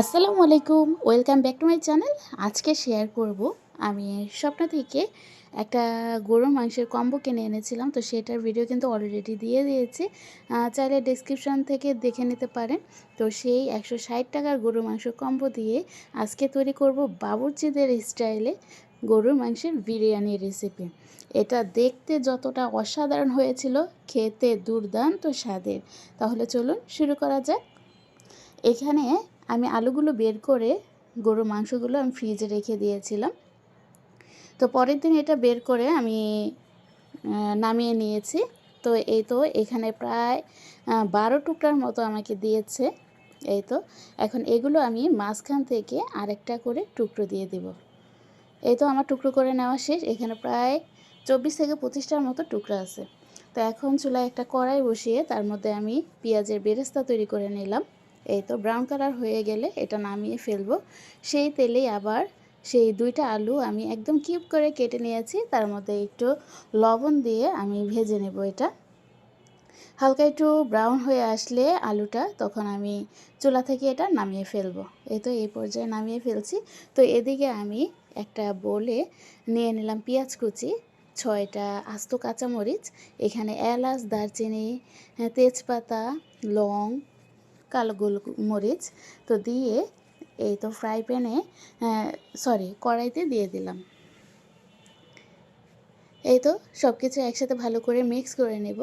আসসালামু আলাইকুম, welcome back to my channel. আজকে শেয়ার করব আমি স্বপ্ন থেকে একটা গরুর মাংসের কম্বো কিনে এনেছিলাম, তো সেটার ভিডিও কিন্তু অলরেডি দিয়ে দিয়েছি। চাইলে ডিসক্রিপশন থেকে দেখে নিতে পারেন। তো সেই একশো ষাট টাকার গরুর মাংসের কম্বো দিয়ে আজকে তৈরি করব বাবুর্চিদের স্টাইলে গরুর মাংসের বিরিয়ানি রেসিপি এটা দেখতে যতটা অসাধারণ হয়েছিল, খেতে দুর্দান্ত স্বাদের। তাহলে চলুন শুরু করা যাক। এখানে আমি আলুগুলো বের করে গরুর মাংসগুলো আমি ফ্রিজে রেখে দিয়েছিলাম। তো পরের দিন এটা বের করে আমি নামিয়ে নিয়েছি। তো এই তো এখানে প্রায় বারো টুকরার মতো আমাকে দিয়েছে। এই তো এখন এগুলো আমি মাঝখান থেকে আরেকটা করে টুকরো দিয়ে দেব। এই তো আমার টুকরো করে নেওয়া শেষ। এখানে প্রায় চব্বিশ থেকে পঁচিশটার মতো টুকরো আছে। তো এখন চুলায় একটা কড়াই বসিয়ে তার মধ্যে আমি পেঁয়াজের বেরেস্তা তৈরি করে নিলাম। এই তো ব্রাউন কালার হয়ে গেলে এটা নামিয়ে ফেলব। সেই তেলেই আবার সেই দুইটা আলু আমি একদম কিউব করে কেটে নিয়েছি, তার মধ্যে একটু লবণ দিয়ে আমি ভেজে নেব এটা। হালকা একটু ব্রাউন হয়ে আসলে আলুটা তখন আমি চুলা থেকে এটা নামিয়ে ফেলব। এই তো এই পর্যায়ে নামিয়ে ফেলছি। তো এদিকে আমি একটা বলে নিয়ে নিলাম পেঁয়াজ কুচি, ছয়টা আস্ত কাঁচামরিচ, এখানে এলাচ, দারচিনি, তেজপাতা, লং কালো গোল মরিচ তো দিয়ে এই তো ফ্রাই প্যানে সরি কড়াইতে দিয়ে দিলাম। এই তো সব কিছু একসাথে ভালো করে মিক্স করে নেব।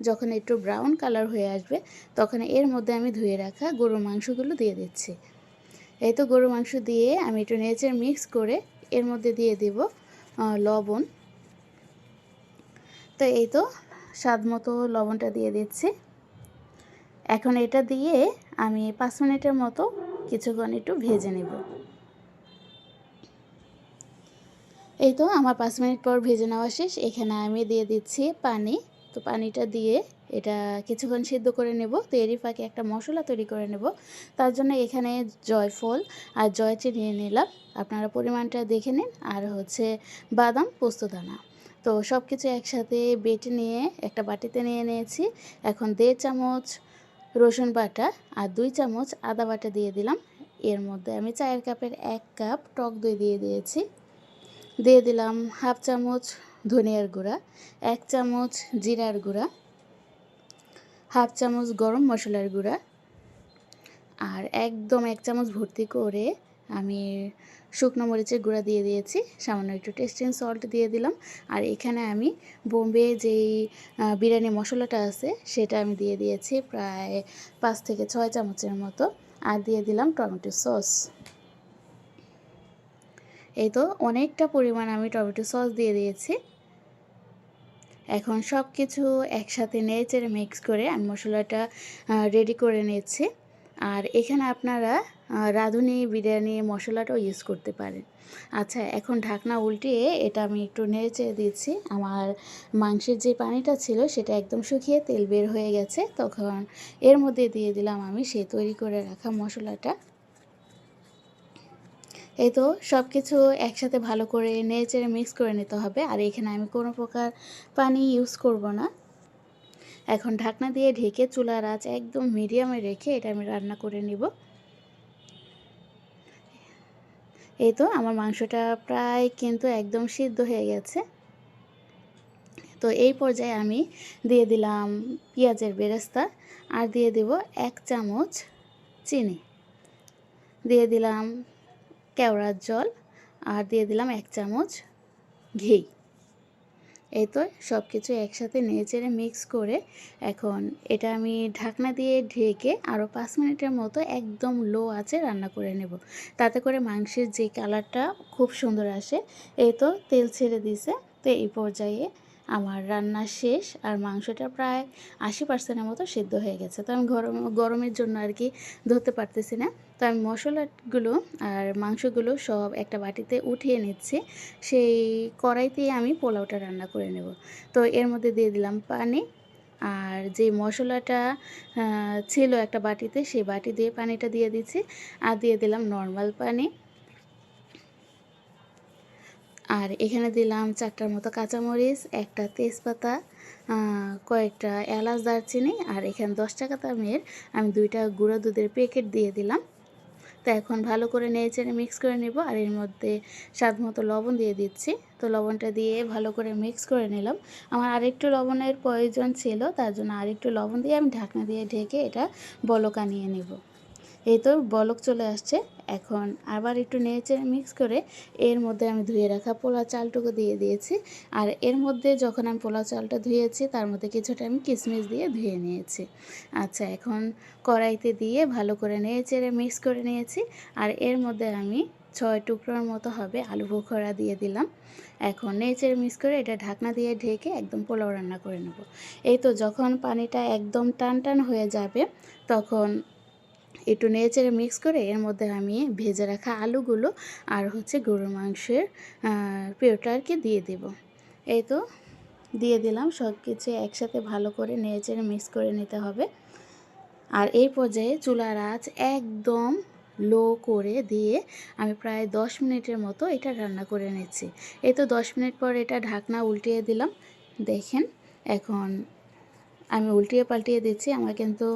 যখন একটু ব্রাউন কালার হয়ে আসবে, তখন এর মধ্যে আমি ধুয়ে রাখা গরুর মাংসগুলো দিয়ে দিচ্ছি। এই তো গরুর মাংস দিয়ে আমি একটু নেচের মিক্স করে এর মধ্যে দিয়ে দেব লবণ। তো এই তো স্বাদ মতো লবণটা দিয়ে দিচ্ছি। এখন এটা দিয়ে আমি পাঁচ মিনিটের মতো কিছুক্ষণ একটু ভেজে নেব। এই তো আমার পাঁচ মিনিট পর ভেজে নেওয়া শেষ। এখানে আমি দিয়ে দিচ্ছি পানি। তো পানিটা দিয়ে এটা কিছুক্ষণ সিদ্ধ করে নেব। তো এরই ফাঁকে একটা মশলা তৈরি করে নেব। তার জন্য এখানে জয়ফল আর জয়চি নিয়ে নিলাম। আপনারা পরিমাণটা দেখে নিন। আর হচ্ছে বাদাম পোস্তদানা তো সব কিছু একসাথে বেটে নিয়ে একটা বাটিতে নিয়ে নিয়েছি। এখন দেড় চামচ রসুন বাটা আর দুই চামচ আদা বাটা দিয়ে দিলাম। এর মধ্যে আমি চায়ের কাপের এক কাপ টক দই দিয়ে দিয়েছি। দিয়ে দিলাম হাফ চামচ ধনিয়ার গুঁড়া, এক চামচ জিরার গুঁড়া, হাফ চামচ গরম মশলার গুঁড়া আর একদম এক চামচ ভর্তি করে আমি শুকনো মরিচের গুঁড়া দিয়ে দিয়েছি, সামান্য একটু টেস্টিং সল্ট দিয়ে দিলাম। আর এখানে আমি বোম্বে যেই বিরিয়ানি মশলাটা আছে, সেটা আমি দিয়ে দিয়েছি প্রায় পাঁচ থেকে ছয় চামচের মতো। আর দিয়ে দিলাম টমেটো সস। এই তো অনেকটা পরিমাণ আমি টমেটো সস দিয়ে দিয়েছি। এখন সব কিছু একসাথে নেড়েচেড়ে মিক্স করে আমি মশলাটা রেডি করে নিয়েছি আর এখানে আপনারা রাঁধুনি, বিরিয়ানি, মশলাটাও ইউজ করতে পারেন আচ্ছা এখন ঢাকনা উল্টিয়ে এটা আমি একটু নেড়েচেড়ে দিচ্ছি। আমার মাংসের যে পানিটা ছিল সেটা একদম শুকিয়ে তেল বের হয়ে গেছে। তখন এর মধ্যে দিয়ে দিলাম আমি সেই তৈরি করে রাখা মশলাটা। এই তো সব কিছু একসাথে ভালো করে নেড়েচেড়ে মিক্স করে নিতে হবে। আর এখানে আমি কোনো প্রকার পানি ইউজ করব না। এখন ঢাকনা দিয়ে ঢেকে চুলার আঁচ একদম মিডিয়ামে রেখে এটা আমি রান্না করে নিব। এই তো আমার মাংসটা প্রায় কিন্তু একদম সিদ্ধ হয়ে গেছে। তো এই পর্যায়ে আমি দিয়ে দিলাম পেঁয়াজের বেরেস্তা আর দিয়ে দেব এক চামচ চিনি। দিয়ে দিলাম কেওড়ার জল আর দিয়ে দিলাম এক চামচ ঘি। এই তো সব কিছু একসাথে নেড়েচেড়ে মিক্স করে এখন এটা আমি ঢাকনা দিয়ে ঢেকে আরও পাঁচ মিনিটের মতো একদম লো আছে রান্না করে নেব। তাতে করে মাংসের যে কালারটা খুব সুন্দর আসে। এই তো তেল ছেড়ে দিছে। তো এই পর্যায়ে আমার রান্না শেষ আর মাংসটা প্রায় আশি পার্সেন্টের মতো সিদ্ধ হয়ে গেছে। তো আমি গরম, গরমের জন্য আর কি ধরতে পারতেছি না। তো আমি মশলাগুলো আর মাংসগুলো সব একটা বাটিতে উঠিয়ে নিচ্ছি। সেই কড়াইতেই আমি পোলাওটা রান্না করে নেব। তো এর মধ্যে দিয়ে দিলাম পানি। আর যে মশলাটা ছিল একটা বাটিতে, সেই বাটি দিয়ে পানিটা দিয়ে দিচ্ছি। আর দিয়ে দিলাম নর্মাল পানি। আর এখানে দিলাম চারটার মতো কাঁচামরিচ, একটা তেজপাতা কয়েকটা এলাচ দারচিনি আর এখানে দশ টাকা দামের আমি দুইটা গুঁড়া দুধের প্যাকেট দিয়ে দিলাম। তো এখন ভালো করে নেড়ে চেড়ে মিক্স করে নেব আর এর মধ্যে স্বাদ মতো লবণ দিয়ে দিচ্ছি। তো লবণটা দিয়ে ভালো করে মিক্স করে নিলাম। আমার আরেকটু লবণের প্রয়োজন ছিল, তার জন্য আরেকটু লবণ দিয়ে আমি ঢাকনা দিয়ে ঢেকে এটা বলকা নিয়ে নেব। এই তো বলক চলে আসছে। এখন আবার একটু নেড়ে মিক্স করে এর মধ্যে আমি ধুয়ে রাখা পোলা চালটুকু দিয়ে দিয়েছি। আর এর মধ্যে যখন আমি পোলা চালটা ধুয়েছি, তার মধ্যে কিছুটা আমি কিশমিশ দিয়ে ধুয়ে নিয়েছি। আচ্ছা এখন কড়াইতে দিয়ে ভালো করে নেড়ে চেড়ে মিক্স করে নিয়েছি। আর এর মধ্যে আমি ছয় টুকরোর মতো হবে আলু বোখরা দিয়ে দিলাম। এখন নেচের মিক্স করে এটা ঢাকনা দিয়ে ঢেকে একদম পোলাও রান্না করে নেব। এই তো যখন পানিটা একদম টান টান হয়ে যাবে, তখন একটু নেড়েচেড়ে মিক্স করে এর মধ্যে আমি ভেজে রাখা আলুগুলো আর হচ্ছে গরুর মাংসের পেঁয়োটা আর কি দিয়ে দেব। এই তো, দিয়ে দিলাম সব কিছু একসাথে ভালো করে নেড়েচেড়ে মিক্স করে নিতে হবে। আর এই পর্যায়ে চুলার আঁচ একদম লো করে দিয়ে আমি প্রায় দশ মিনিটের মতো এটা রান্না করে নিচ্ছি। এই তো দশ মিনিট পর এটা ঢাকনা উল্টিয়ে দিলাম। দেখেন, এখন আমি উল্টিয়ে পাল্টিয়ে দিচ্ছি, আমার কিন্তু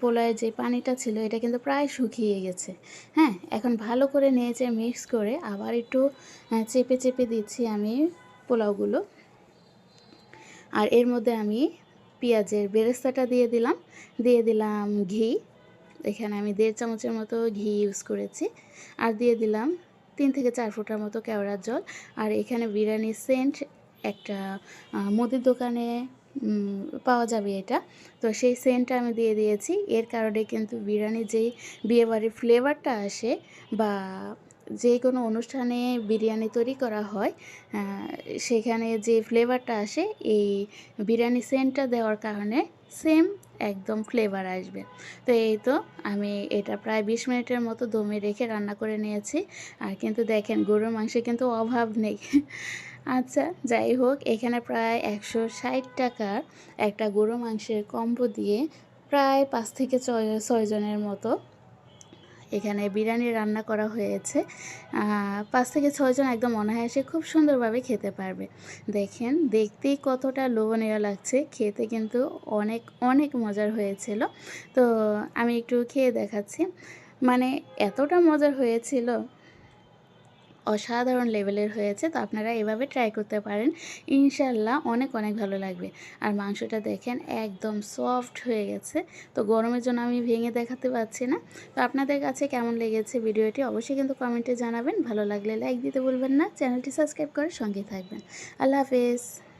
পোলায়ের যে পানিটা ছিল, এটা কিন্তু প্রায় শুকিয়ে গেছে। হ্যাঁ এখন ভালো করে নিয়েছে মিক্স করে আবার একটু চেপে চেপে দিচ্ছি আমি পোলাওগুলো। আর এর মধ্যে আমি পেঁয়াজের বেরেস্তাটা দিয়ে দিলাম দিয়ে দিলাম ঘি। এখানে আমি দেড় চামচের মতো ঘি ইউজ করেছি। আর দিয়ে দিলাম তিন থেকে চার ফুটার মতো কেওড়ার জল। আর এখানে বিরিয়ানি সেন্ট একটা মুদির দোকানে পাওয়া যাবে এটা। তো সেই সেন্টটা আমি দিয়ে দিয়েছি। এর কারণে কিন্তু বিরিয়ানির যেই বিয়েবাড়ির ফ্লেভারটা আসে বা যে কোনো অনুষ্ঠানে বিরিয়ানি তৈরি করা হয় সেখানে যে ফ্লেভারটা আসে, এই বিরিয়ানি সেন্টটা দেওয়ার কারণে সেম একদম ফ্লেভার আসবে। তো এই তো আমি এটা প্রায় বিশ মিনিটের মতো দমে রেখে রান্না করে নিয়েছি। আর কিন্তু দেখেন গরুর মাংসে কিন্তু অভাব নেই। আচ্ছা যাই হোক, এখানে প্রায় একশো ষাট টাকার একটা গরু মাংসের কম্বো দিয়ে প্রায় পাঁচ থেকে ছয় ছয়জনের মতো এখানে বিরিয়ানি রান্না করা হয়েছে। পাঁচ থেকে ছয়জন একদম অনায়াসে খুব সুন্দরভাবে খেতে পারবে। দেখেন, দেখতেই কতটা লোভনীয় লাগছে। খেতে কিন্তু অনেক অনেক মজার হয়েছিল। তো আমি একটু খেয়ে দেখাচ্ছি। মানে এতটা মজার হয়েছিল অসাধারণ লেভেলের হয়েছে, তো আপনারা এভাবে ট্রাই করতে পারেন। ইনশাল্লাহ অনেক অনেক ভালো লাগবে। আর মাংসটা দেখেন একদম সফট হয়ে গেছে, তো গরমের জন্য আমি ভেঙে দেখাতে পারছি না। তো আপনাদের কাছে কেমন লেগেছে ভিডিওটি অবশ্যই কিন্তু কমেন্টে জানাবেন। ভালো লাগলে লাইক দিতে বলবেন না, চ্যানেলটি সাবস্ক্রাইব করে সঙ্গে থাকবেন। আল্লাহ হাফেজ।